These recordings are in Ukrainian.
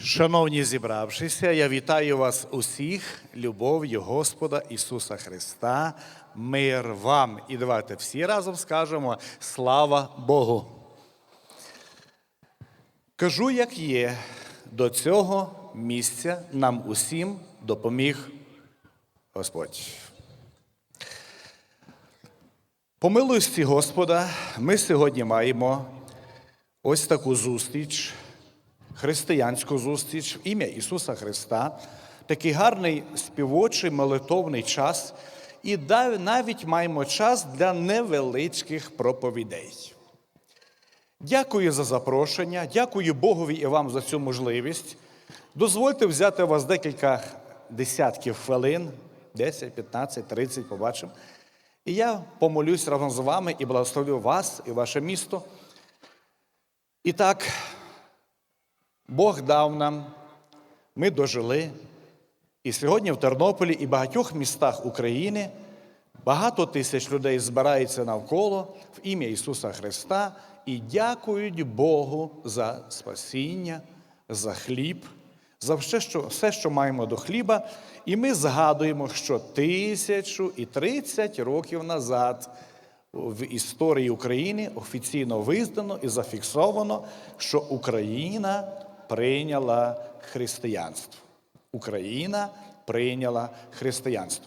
Шановні зібравшися, я вітаю вас усіх любов'ю Господа Ісуса Христа, мир вам. І давайте всі разом скажемо слава Богу. Кажу, як є, до цього місця нам усім допоміг Господь. По милості Господа, ми сьогодні маємо ось таку зустріч, християнську зустріч в ім'я Ісуса Христа, такий гарний співочий молитовний час, і навіть маємо час для невеличких проповідей. Дякую за запрошення, дякую Богові і вам за цю можливість. Дозвольте взяти у вас декілька десятків хвилин, 10, 15, 30, побачимо. І я помолюсь разом з вами і благословлю вас і ваше місто. І так, Бог дав нам, ми дожили. І сьогодні в Тернополі і багатьох містах України багато тисяч людей збираються навколо в ім'я Ісуса Христа і дякують Богу за спасіння, за хліб, за все, що, все, що маємо до хліба. І ми згадуємо, що тисячу і тридцять років назад в історії України офіційно визнано і зафіксовано, що Україна прийняла християнство. Україна прийняла християнство.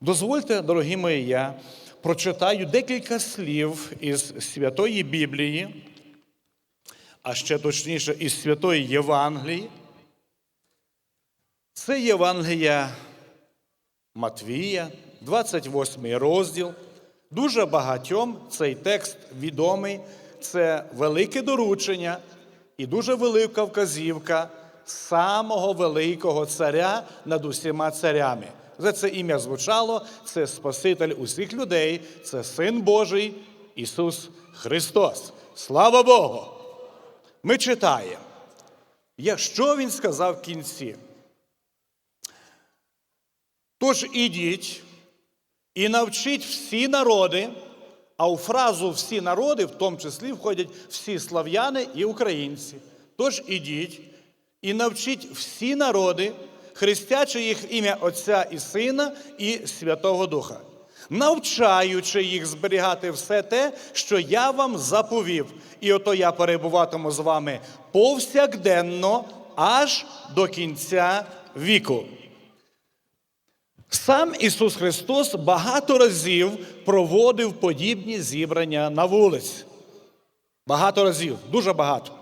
Дозвольте, дорогі мої, я прочитаю декілька слів із Святої Біблії, а ще точніше із Святої Євангелії. Це Євангелія Матвія, 28 розділ. Дуже багатьом цей текст відомий. Це велике доручення і дуже велика вказівка самого великого царя над усіма царями. За це ім'я звучало, це Спаситель усіх людей, це Син Божий Ісус Христос. Слава Богу! Ми читаємо, якщо Він сказав в кінці. Тож ідіть і навчіть всі народи, а у фразу всі народи, в тому числі входять всі слав'яни і українці. Тож ідіть і навчіть всі народи, хрестячи їх ім'я Отця і Сина і Святого Духа, навчаючи їх зберігати все те, що я вам заповів, і ото я перебуватиму з вами повсякденно аж до кінця віку. Сам Ісус Христос багато разів проводив подібні зібрання на вулиці. Багато разів, дуже багато.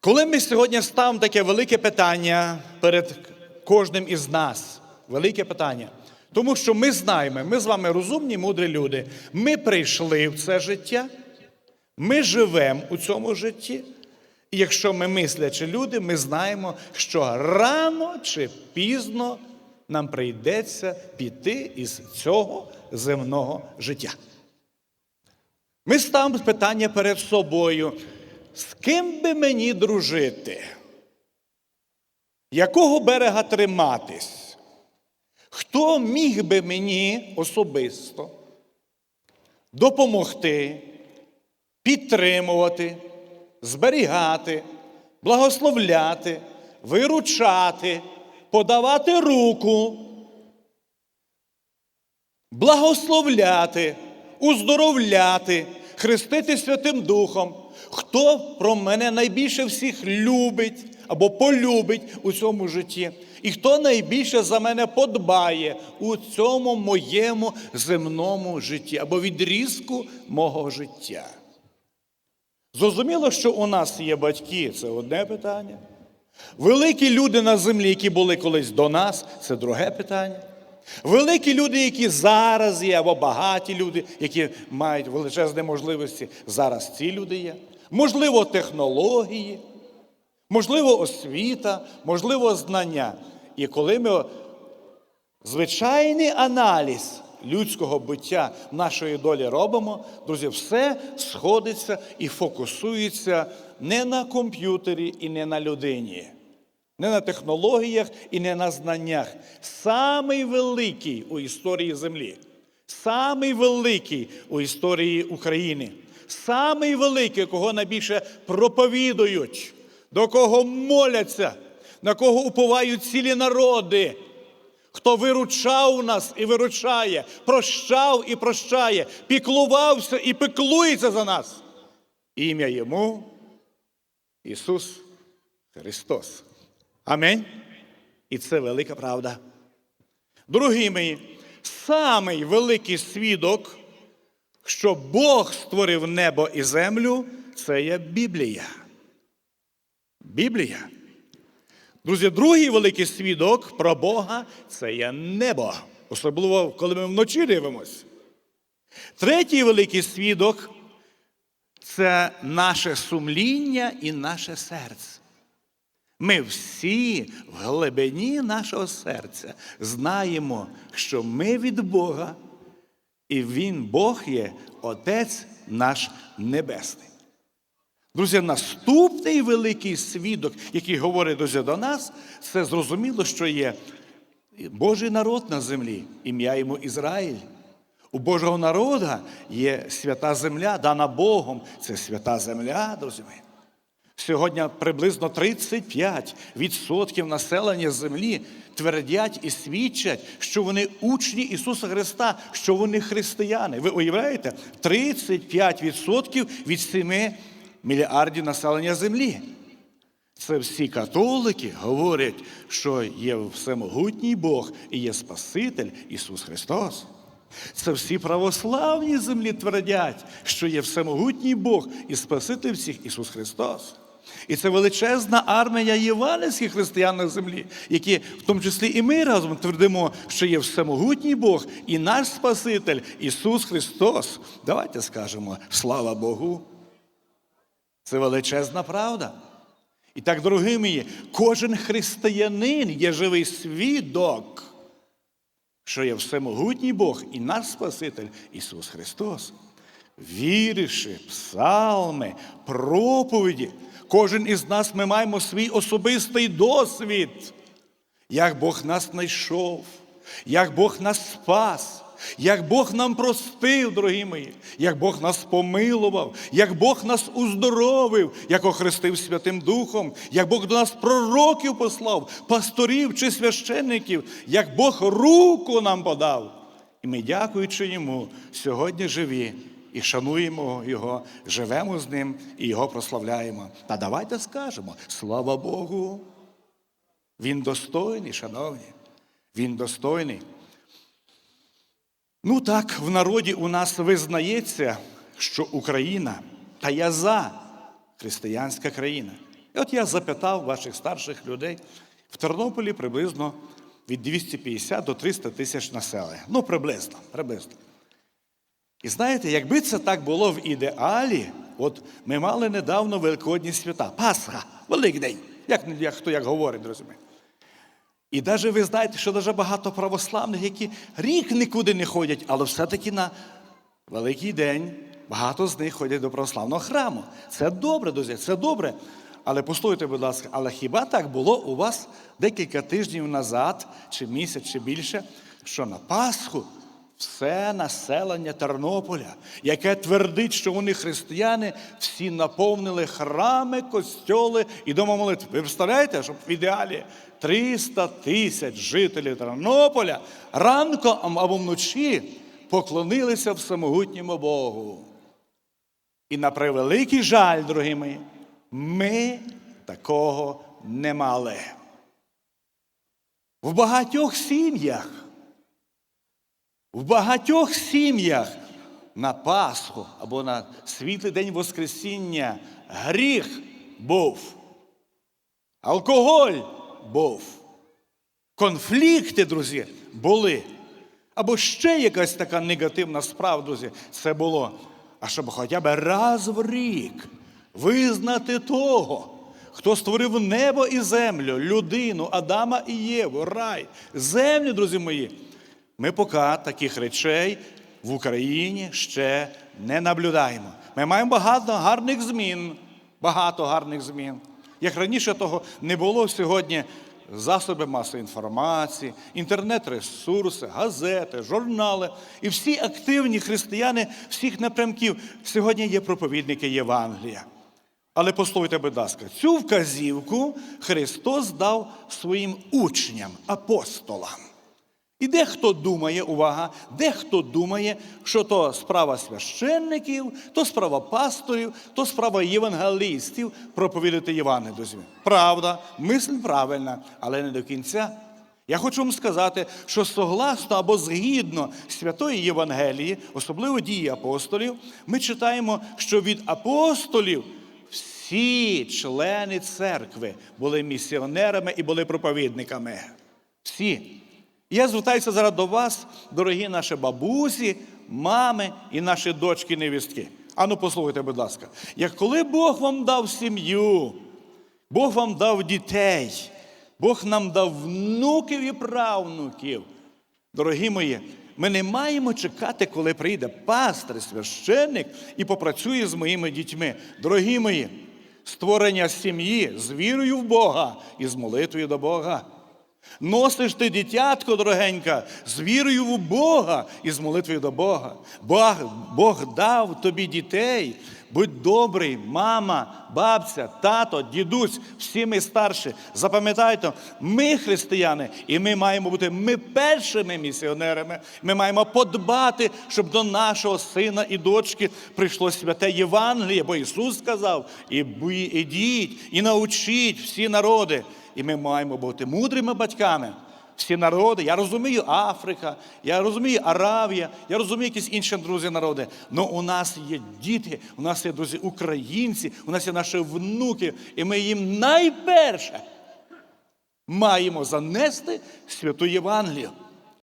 Коли ми сьогодні ставимо таке велике питання перед кожним із нас, велике питання, тому що ми знаємо, ми з вами розумні, мудрі люди, ми прийшли в це життя, ми живемо у цьому житті. І якщо ми мислячі люди, ми знаємо, що рано чи пізно нам прийдеться піти із цього земного життя. Ми ставимо питання перед собою, з ким би мені дружити? Якого берега триматись? Хто міг би мені особисто допомогти, підтримувати? Зберігати, благословляти, виручати, подавати руку, благословляти, уздоровляти, хрестити Святим Духом. Хто про мене найбільше всіх любить або полюбить у цьому житті? І хто найбільше за мене подбає у цьому моєму земному житті або відрізку мого життя? Зрозуміло, що у нас є батьки, це одне питання. Великі люди на землі, які були колись до нас, це друге питання. Великі люди, які зараз є, або багаті люди, які мають величезні можливості, зараз ці люди є. Можливо, технології, можливо, освіта, можливо, знання. І коли ми звичайний аналіз людського буття нашої долі робимо, друзі, все сходиться і фокусується не на комп'ютері і не на людині, не на технологіях і не на знаннях. Самий великий у історії землі, самий великий у історії України, самий великий, кого найбільше проповідують, до кого моляться, на кого уповають цілі народи. Хто виручав нас і виручає, прощав і прощає, піклувався і піклується за нас. Ім'я йому Ісус Христос. Амінь. І це велика правда. Дорогі мої, самий великий свідок, що Бог створив небо і землю, це є Біблія. Біблія. Друзі, другий великий свідок про Бога це є небо. Особливо, коли ми вночі дивимось. Третій великий свідок це наше сумління і наше серце. Ми всі в глибині нашого серця знаємо, що ми від Бога, і Він, Бог є Отець наш Небесний. Друзі, наступний великий свідок, який говорить друзі, до нас, це зрозуміло, що є Божий народ на землі, ім'я йому Ізраїль. У Божого народу є свята земля, дана Богом. Це свята земля, друзі мої. Сьогодні приблизно 35% населення землі твердять і свідчать, що вони учні Ісуса Христа, що вони християни. Ви уявляєте? 35% від 7 мільярдів населення землі. Це всі католики говорять, що є всемогутній Бог і є Спаситель Ісус Христос. Це всі православні землі твердять, що є всемогутній Бог і Спаситель всіх Ісус Христос. І це величезна армія євангельських християн на землі, які, в тому числі і ми разом твердимо, що є всемогутній Бог і наш Спаситель Ісус Христос. Давайте скажемо слава Богу. Це величезна правда. І так, дорогі мої, кожен християнин є живий свідок, що є всемогутній Бог і наш Спаситель Ісус Христос. Віривши, псалми, проповіді, кожен із нас ми маємо свій особистий досвід, як Бог нас знайшов, як Бог нас спас. Як Бог нам простив, дорогі мої, як Бог нас помилував, як Бог нас уздоровив, як охрестив Святим Духом, як Бог до нас пророків послав, пасторів чи священників, як Бог руку нам подав. І ми, дякуючи йому, сьогодні живі і шануємо Його, живемо з ним і Його прославляємо. Та давайте скажемо: слава Богу! Він достойний, шановні, він достойний. Ну так, в народі у нас визнається, що Україна, та я за християнська країна. І от я запитав ваших старших людей, в Тернополі приблизно від 250 до 300 тисяч населення. Ну, приблизно, приблизно. І знаєте, якби це так було в ідеалі, от ми мали недавно Великодні свята, Пасха, Великдень, як, хто як говорить, друзі. І навіть ви знаєте, що дуже багато православних, які рік нікуди не ходять, але все-таки на Великий день багато з них ходять до православного храму. Це добре, друзі, це добре. Але послухайте, будь ласка, але хіба так було у вас декілька тижнів назад, чи місяць, чи більше, що на Пасху все населення Тернополя, яке твердить, що вони християни, всі наповнили храми, костьоли і дома молитви. Ви представляєте, щоб в ідеалі 300 тисяч жителів Тернополя ранком або вночі поклонилися всемогутньому Богу. І на превеликий жаль, дорогі мої, ми такого не мали. В багатьох сім'ях в багатьох сім'ях на Пасху або на світлий день Воскресіння гріх був, алкоголь був, конфлікти, друзі, були. Або ще якась така негативна справа, друзі, це було. А щоб хоча б раз в рік визнати того, хто створив небо і землю, людину, Адама і Єву, рай, землю, друзі мої. Ми поки таких речей в Україні ще не наблюдаємо. Ми маємо багато гарних змін, багато гарних змін. Як раніше того не було сьогодні, засоби масової інформації, інтернет-ресурси, газети, журнали. І всі активні християни всіх напрямків сьогодні є проповідники Євангелія. Але послухайте, будь ласка, цю вказівку Христос дав своїм учням, апостолам. І дехто думає, увага, дехто думає, що то справа священників, то справа пасторів, то справа євангелістів проповідати Євангелію. Правда, мисль правильна, але не до кінця. Я хочу вам сказати, що согласно або згідно Святої Євангелії, особливо дії апостолів, ми читаємо, що від апостолів всі члени церкви були місіонерами і були проповідниками. Всі. Я звертаюся зараз до вас, дорогі наші бабусі, мами і наші дочки невістки. Ану, послухайте, будь ласка, як коли Бог вам дав сім'ю, Бог вам дав дітей, Бог нам дав внуків і правнуків. Дорогі мої, ми не маємо чекати, коли прийде пастир, священник і попрацює з моїми дітьми. Дорогі мої, створення сім'ї з вірою в Бога і з молитвою до Бога. Носиш ти дитятко, дорогенька, з вірою в Бога і з молитвою до Бога. Бог, Бог дав тобі дітей. Будь добрий, мама, бабця, тато, дідусь, всі ми старші. Запам'ятайте, ми християни, і ми маємо бути ми першими місіонерами. Ми маємо подбати, щоб до нашого сина і дочки прийшло святе Євангеліє, бо Ісус сказав: і ідіть, і научіть всі народи. І ми маємо бути мудрими батьками. Всі народи, я розумію Африка, я розумію Аравія, я розумію якісь інші друзі народи. Але у нас є діти, у нас є друзі українці, у нас є наші внуки, і ми їм найперше маємо занести святу Євангелію.